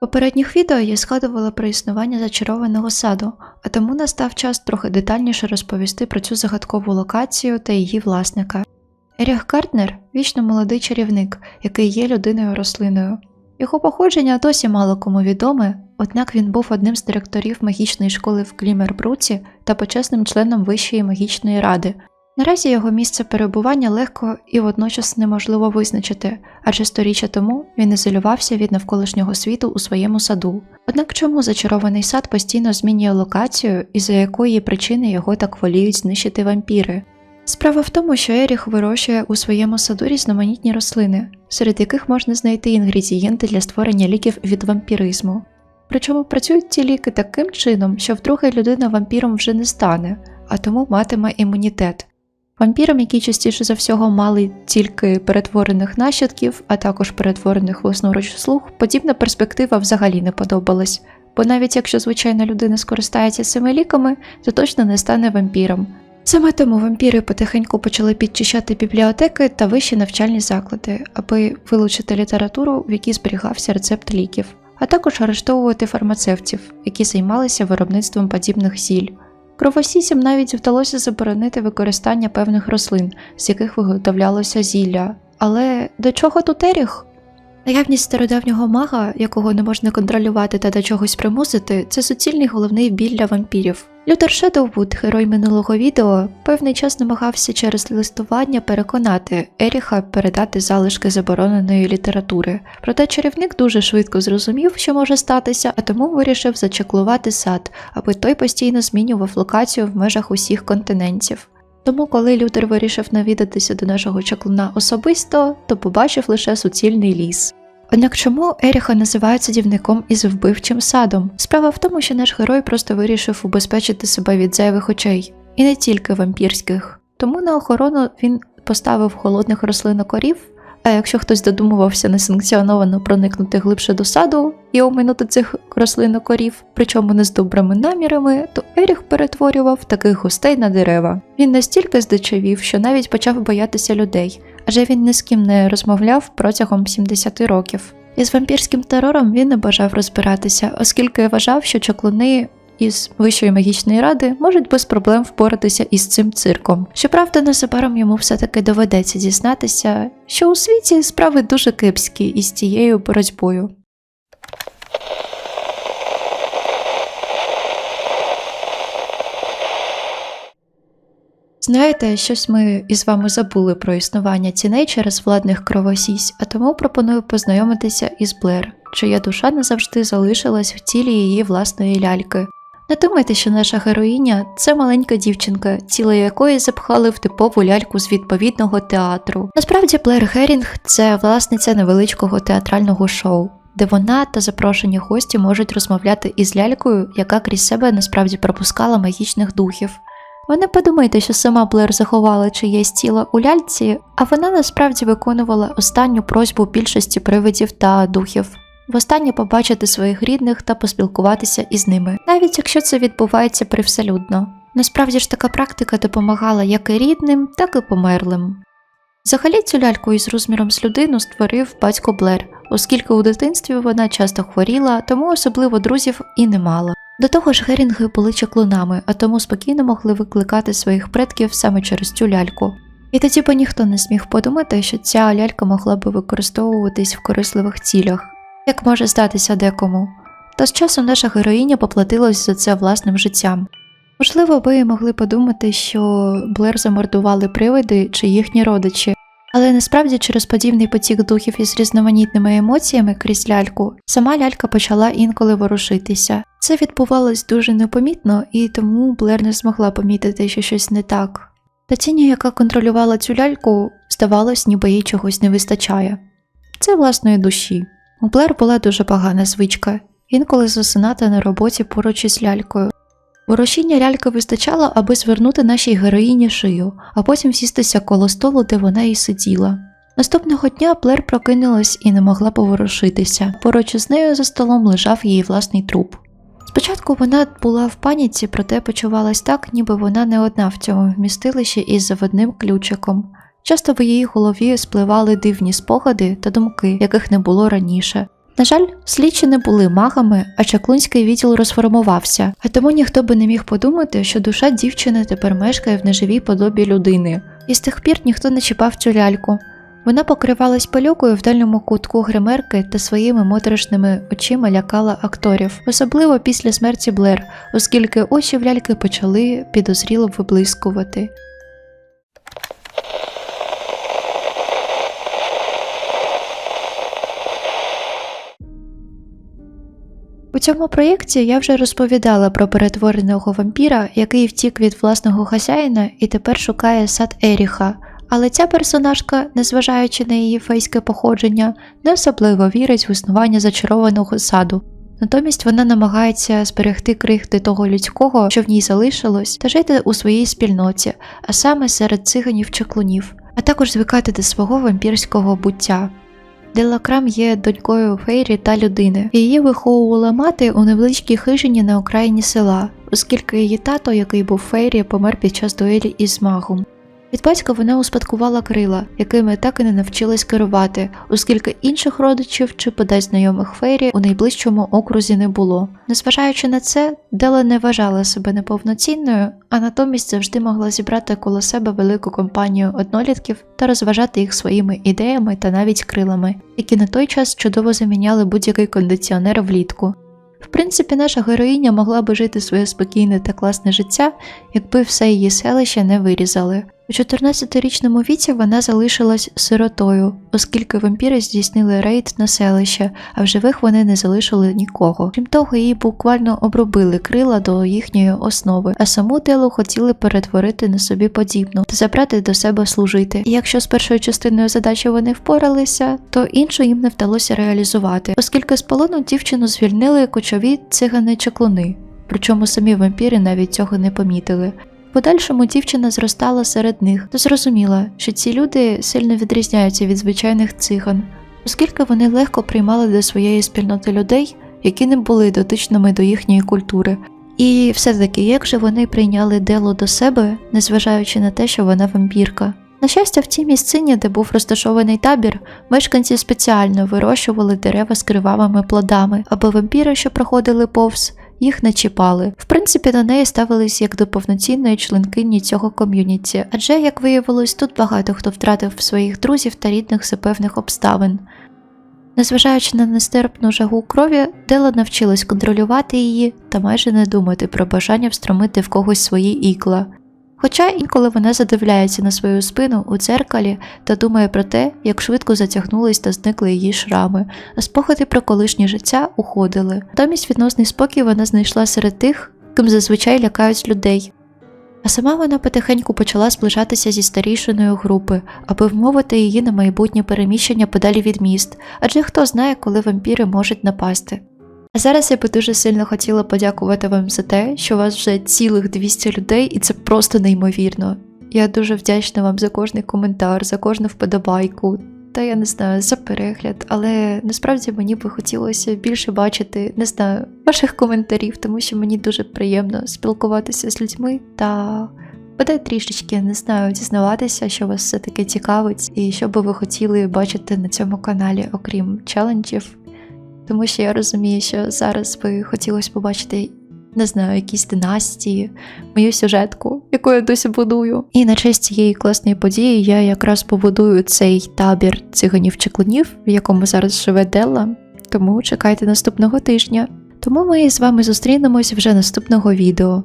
Попередніх відео я згадувала про існування зачарованого саду, а тому настав час трохи детальніше розповісти про цю загадкову локацію та її власника. Еріх Гартнер вічно молодий чарівник, який є людиною рослиною. Його походження досі мало кому відоме, однак він був одним з директорів магічної школи в Клімербруці та почесним членом Вищої магічної ради. Наразі його місце перебування легко і водночас неможливо визначити, адже сторіччя тому він ізолювався від навколишнього світу у своєму саду. Однак чому зачарований сад постійно змінює локацію і за якої причини його так воліють знищити вампіри? Справа в тому, що Еріх вирощує у своєму саду різноманітні рослини, серед яких можна знайти інгредієнти для створення ліків від вампіризму. Причому працюють ці ліки таким чином, що вдруге людина вампіром вже не стане, а тому матиме імунітет. Вампірам, які частіше за всього мали тільки перетворених нащадків, а також перетворених власноруч слуг, подібна перспектива взагалі не подобалась, бо навіть якщо звичайна людина скористається цими ліками, то точно не стане вампіром. Саме тому вампіри потихеньку почали підчищати бібліотеки та вищі навчальні заклади, аби вилучити літературу, в якій зберігався рецепт ліків, а також арештовувати фармацевтів, які займалися виробництвом подібних зіль. Кровосісям навіть вдалося заборонити використання певних рослин, з яких виготовлялося зілля. Але до чого тут еріх? Наявність стародавнього мага, якого не можна контролювати та до чогось примусити, це суцільний головний біль для вампірів. Лютер Шедоувуд, герой минулого відео, певний час намагався через листування переконати Еріха передати залишки забороненої літератури. Проте чарівник дуже швидко зрозумів, що може статися, а тому вирішив зачеклувати сад, аби той постійно змінював локацію в межах усіх континентів. Тому, коли Лютер вирішив навідатися до нашого чаклуна особисто, то побачив лише суцільний ліс. Однак чому Еріха називають садівником із вбивчим садом? Справа в тому, що наш герой просто вирішив убезпечити себе від зайвих очей, і не тільки вампірських. Тому на охорону він поставив холодних рослинокорів, а якщо хтось додумувався несанкціоновано проникнути глибше до саду і оминути цих рослинокорів, причому не з добрими намірами, то Еріх перетворював таких гостей на дерева. Він настільки здичавів, що навіть почав боятися людей, адже він ні з ким не розмовляв протягом 70 років. Із вампірським терором він не бажав розбиратися, оскільки вважав, що чаклуни із Вищої магічної ради можуть без проблем впоратися із цим цирком. Щоправда, незабаром йому все-таки доведеться дізнатися, що у світі справи дуже кепські із цією боротьбою. Знаєте, щось ми із вами забули про існування ціней через владних кровосісь, а тому пропоную познайомитися із Блер, чия душа назавжди залишилась в тілі її власної ляльки. Не думайте, що наша героїня це маленька дівчинка, тіло якої запхали в типову ляльку з відповідного театру. Насправді Блер Герінг це власниця невеличкого театрального шоу, де вона та запрошені гості можуть розмовляти із лялькою, яка крізь себе насправді пропускала магічних духів. Ви не подумайте, що сама Блер заховала чиєсь тіло у ляльці, а вона насправді виконувала останню просьбу більшості привидів та духів. Востаннє побачити своїх рідних та поспілкуватися із ними, навіть якщо це відбувається привселюдно. Насправді ж така практика допомагала як і рідним, так і померлим. Взагалі цю ляльку із розміром з людину створив батько Блер, оскільки у дитинстві вона часто хворіла, тому особливо друзів і не мала. До того ж, герінги були чаклунами, а тому спокійно могли викликати своїх предків саме через цю ляльку. І тоді би ніхто не зміг подумати, що ця лялька могла би використовуватись в корисливих цілях, як може здатися декому. Та з часом наша героїня поплатилась за це власним життям. Можливо, ви могли подумати, що Блер замордували привиди чи їхні родичі, але насправді через подібний потік духів із різноманітними емоціями крізь ляльку, сама лялька почала інколи ворушитися. Це відбувалось дуже непомітно, і тому Блер не змогла помітити, що щось не так. Та тіні, яка контролювала цю ляльку, здавалось, ніби їй чогось не вистачає. Це власної душі. У Блер була дуже погана звичка, інколи засинати на роботі поруч із лялькою. Ворушіння ляльки вистачало, аби звернути нашій героїні шию, а потім сістися коло столу, де вона і сиділа. Наступного дня Блер прокинулась і не могла поворушитися. Поруч із нею за столом лежав її власний труп. Спочатку вона була в паніці, проте почувалась так, ніби вона не одна в цьому вмістилищі із заводним ключиком. Часто в її голові спливали дивні спогади та думки, яких не було раніше. На жаль, слідчі не були магами, а чаклунський відділ розформувався, а тому ніхто би не міг подумати, що душа дівчини тепер мешкає в неживій подобі людини. І з тих пір ніхто не чіпав цю ляльку. Вона покривалась пилюкою в дальньому кутку гримерки та своїми моторошними очима лякала акторів, особливо після смерті Блер, оскільки очі в ляльки почали підозріло виблискувати. У цьому проєкті я вже розповідала про перетвореного вампіра, який втік від власного хазяїна і тепер шукає сад Еріха. Але ця персонажка, незважаючи на її фейське походження, не особливо вірить в існування зачарованого саду. Натомість вона намагається зберегти крихти того людського, що в ній залишилось, та жити у своїй спільноті, а саме серед циганів чаклунів, а також звикати до свого вампірського буття. Делакрам є донькою Фейрі та людини. Її виховувала мати у невеличкій хижині на окраїні села, оскільки її тато, який був Фейрі, помер під час дуелі із магом. Від батька вона успадкувала крила, якими так і не навчилась керувати, оскільки інших родичів чи подай знайомих Фейрі у найближчому окрузі не було. Незважаючи на це, Дела не вважала себе неповноцінною, а натомість завжди могла зібрати коло себе велику компанію однолітків та розважати їх своїми ідеями та навіть крилами, які на той час чудово заміняли будь-який кондиціонер влітку. В принципі, наша героїня могла би жити своє спокійне та класне життя, якби все її селище не вирізали. У 14-річному віці вона залишилась сиротою, оскільки вампіри здійснили рейд на селище, а в живих вони не залишили нікого. Крім того, її буквально обробили крила до їхньої основи, а саму телу хотіли перетворити на собі подібну та забрати до себе служити. І якщо з першою частиною задачі вони впоралися, то іншу їм не вдалося реалізувати, оскільки з полону дівчину звільнили кочові цигани-чаклуни. Причому самі вампіри навіть цього не помітили. Подальшому дівчина зростала серед них та зрозуміла, що ці люди сильно відрізняються від звичайних циган, оскільки вони легко приймали до своєї спільноти людей, які не були дотичними до їхньої культури. І все-таки, як же вони прийняли Делу до себе, незважаючи на те, що вона вампірка. На щастя, в тій місцині, де був розташований табір, мешканці спеціально вирощували дерева з кривавими плодами, аби вампіри, що проходили повз, їх не чіпали. В принципі, до неї ставились як до повноцінної членкині цього ком'юніті, адже, як виявилось, тут багато хто втратив своїх друзів та рідних за певних обставин. Незважаючи на нестерпну жагу крові, Дела навчилась контролювати її та майже не думати про бажання встромити в когось свої ікла. Хоча інколи вона задивляється на свою спину у дзеркалі та думає про те, як швидко затягнулись та зникли її шрами, а спогади про колишнє життя уходили. Натомість відносний спокій вона знайшла серед тих, ким зазвичай лякають людей. А сама вона потихеньку почала зближатися зі старішиною групи, аби вмовити її на майбутнє переміщення подалі від міст, адже хто знає, коли вампіри можуть напасти. А зараз я би дуже сильно хотіла подякувати вам за те, що у вас вже цілих 200 людей, і це просто неймовірно. Я дуже вдячна вам за кожний коментар, за кожну вподобайку, та я не знаю, за перегляд, але насправді мені би хотілося більше бачити, не знаю, ваших коментарів, тому що мені дуже приємно спілкуватися з людьми та бодай трішечки не знаю, дізнаватися, що вас все-таки цікавить, і що би ви хотіли бачити на цьому каналі, окрім челенджів. Тому що я розумію, що зараз би хотілося побачити, не знаю, якісь династії, мою сюжетку, яку я досі будую. І на честь цієї класної події я якраз побудую цей табір циганів-чеклунів, в якому зараз живе Делла. Тому чекайте наступного тижня. Тому ми з вами зустрінемось вже наступного відео.